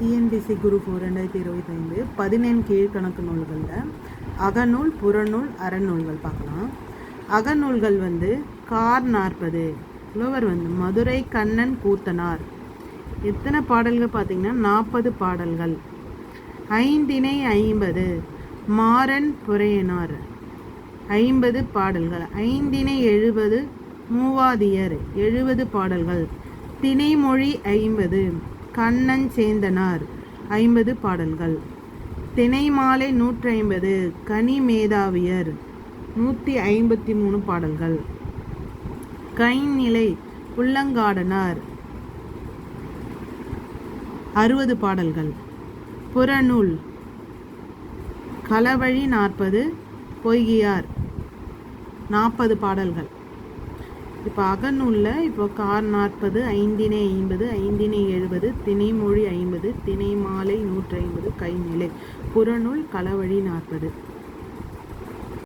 TNPSC group four ரெண்டாயிரத்தி இருபத்தைந்து பதினேழு கீழ்கணக்கு நூல்களில் அகநூல் புறநூல் அறநூல்கள் பார்க்கலாம். அகநூல்கள் வந்து கார் நாற்பது புலவர் வந்து மதுரை கண்ணன் கூத்தனார். எத்தனை பாடல்கள் பார்த்தீங்கன்னா நாற்பது பாடல்கள். ஐந்திணை ஐம்பது மாறன் புறையனார் ஐம்பது பாடல்கள். ஐந்திணை எழுபது மூவாதியர். எழுபது பாடல்கள். திணைமொழி ஐம்பது. கண்ணன் சேந்தனார் ஐம்பது பாடல்கள். தினைமாலை நூற்றி ஐம்பது கனி மேதாவியர் நூற்றி ஐம்பத்தி மூணு பாடல்கள். கைநிலை புள்ளங்காடனார். அறுபது பாடல்கள். புறநூல். களவழி நாற்பது பொய்கியார். நாற்பது பாடல்கள். இப்போ அகநூலில் இப்போ கார் நாற்பது ஐந்தினை ஐம்பது ஐந்தினை ஐம்பது திணைமொழி ஐம்பது திணைமாலை நூற்றி ஐம்பது கைநிலை புறநூல் களவழி நாற்பது.